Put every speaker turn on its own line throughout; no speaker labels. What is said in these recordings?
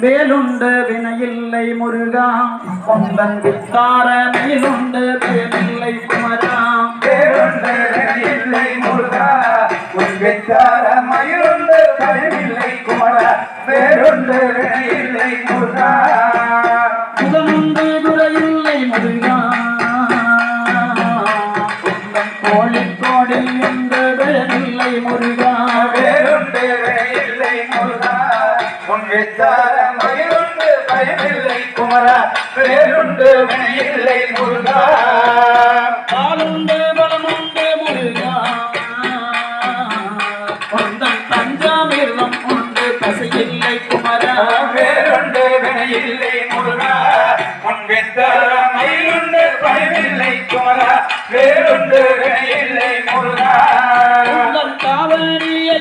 வேலுண்டு வினையில்லை முருகா. கொந்தன் வித்தார மேலுண்டு வேலில்லை குமரா.
வேறுண்டு இல்லை முருகா. வெச்சார மயிருண்டு பயமில்லை குமரா. வேறுண்டு இல்லை முருகா.
முதலுண்டு துறையில்லை முருகா. கொந்தன் கோழிக்கோடி
பயமில்லை குமரா வேறுண்டு இல்லை முருகா.
பாலுண்டு பலமுண்டு முருகா. கொந்தன் பஞ்சாமிர்தம் உண்டு பசையில்லை குமரா.
வேறுண்டு இல்லை முருகா. மயிருண்டு பயமில்லை குமரா. வேறுண்டு இல்லை முருகா.
உங்கள் காவடியை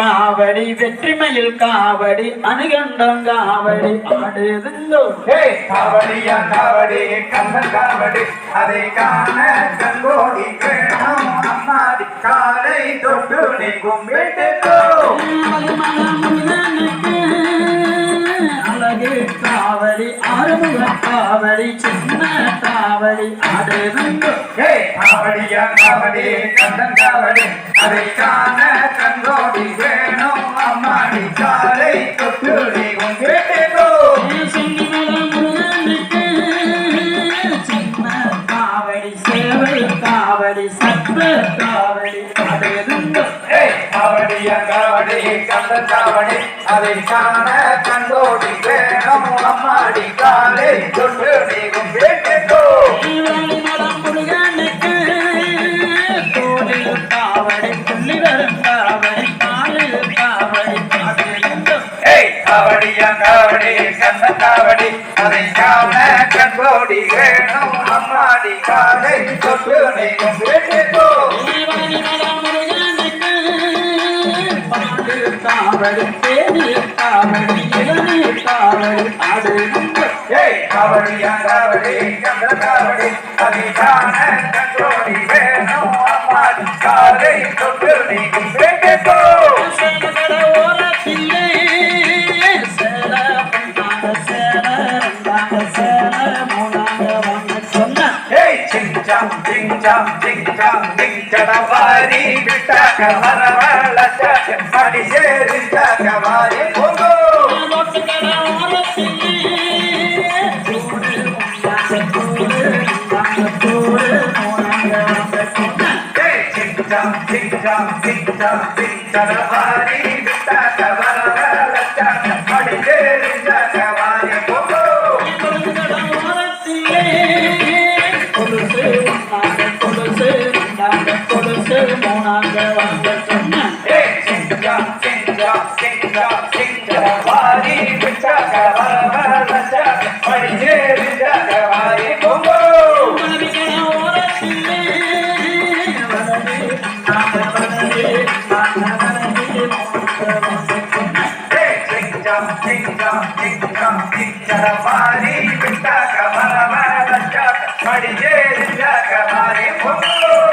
காவடி வெற்றிமையில் காவடி அணுகண்டம் காவடி ஆடுதுங்கோ
காவடியா காவடி கண்ணன் காவடி. அதை காண கண்கோடி வேணும் அம்மாடி காலை தொட்டு நீ கும்பிட்டுக்கோ.
அழகு காவடி ஆறுமுக காவடி சின்ன காவடி ஆடுதுங்கோ
காவடியா காவடி கண்ணன் காவடி. அதை காண
காவடி
கண்ணன் காவடி. அதை காண கண்கோடி வேணும் அம்மாடி காலை தொட்டு நீ கும்பிட்டுக்கோ ஏய் காவடியா காவடி கண்ண காவடி அதை காண கண்கோடி வேணும் அம்மாடி காலை தொட்டு நீ கும்பிட்டுக்கோ ஏய் காவடியா காவடி கண்ண காவடி அதை சிங்சாம் சிங்சாம் சிங்சாம் சிங்கடவாரி விட்டாக்க வரவழச்சாக்க அடி சேரிச்சாக்க வாரி. போங்கோ ஏய் சிங்சாம் சிங்சாம் சிங்சாம் சிங்கடவாரி விட்டாக்க வரவழச்சாக்க Party, yeah, yeah, yeah, yeah, yeah, yeah, yeah,